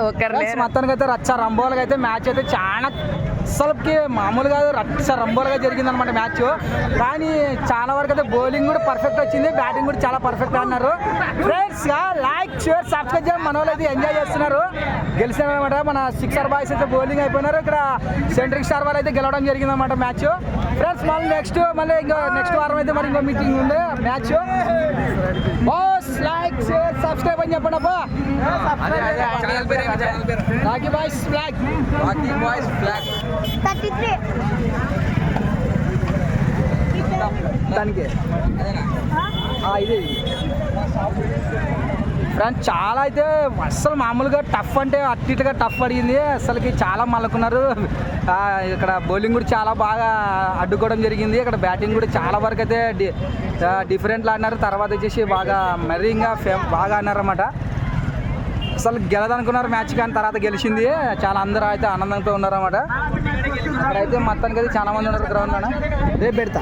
మొత్తానికి అయితే రచ్చ రంబోలుగా అయితే మ్యాచ్ అయితే చాలా అసలుకి మామూలు కాదు రచ్చ రంబోలుగా జరిగింది అనమాట మ్యాచ్. కానీ చాలా వరకు అయితే బౌలింగ్ కూడా పర్ఫెక్ట్ వచ్చింది బ్యాటింగ్ కూడా చాలా పర్ఫెక్ట్ అన్నారు. ఫ్రెండ్స్ లైక్ షేర్ సబ్స్క్రైబ్ చేయండి మన వాళ్ళు అయితే ఎంజాయ్ చేస్తున్నారు. గెలిచినారనమాట మన సిక్సర్ బాయ్స్ అయితే బౌలింగ్ అయిపోయినారు. ఇక్కడ సెంట్రిక్ స్టార్ వాళ్ళు అయితే గెలవడం జరిగింది అనమాట మ్యాచ్. ఫ్రెండ్స్ మళ్ళీ నెక్స్ట్ మళ్ళీ ఇంకో నెక్స్ట్ వారం అయితే మరి ఇంకో మీటింగ్ ఉంది మ్యాచ్. లైక్ షేర్ సబ్స్క్రైబ్ అని చెప్పండి అబ్బా Rocky boys flag thirty three దానికి ఆ, ఇదే ఫ్రెండ్స్ చాలా అయితే అస్సలు మామూలుగా టఫ్ అంటే అటు ఇటుగా టఫ్ అడిగింది. అసలుకి చాలా మలుకున్నారు. ఇక్కడ బౌలింగ్ కూడా చాలా బాగా అడ్డుకోవడం జరిగింది. ఇక్కడ బ్యాటింగ్ కూడా చాలా వరకు అయితే డిఫరెంట్లు ఆడినారు. తర్వాత వచ్చేసి బాగా మరీగా ఫేమ్ బాగా ఆడినారు అసలు గెలదనుకున్నారు మ్యాచ్ కానీ తర్వాత గెలిచింది. చాలా అందరూ అయితే ఆనందంతో ఉన్నారన్నమాట. అక్కడైతే మొత్తానికి అయితే చాలా మంది ఉన్నారు గ్రౌండ్ రేపు పెడతా.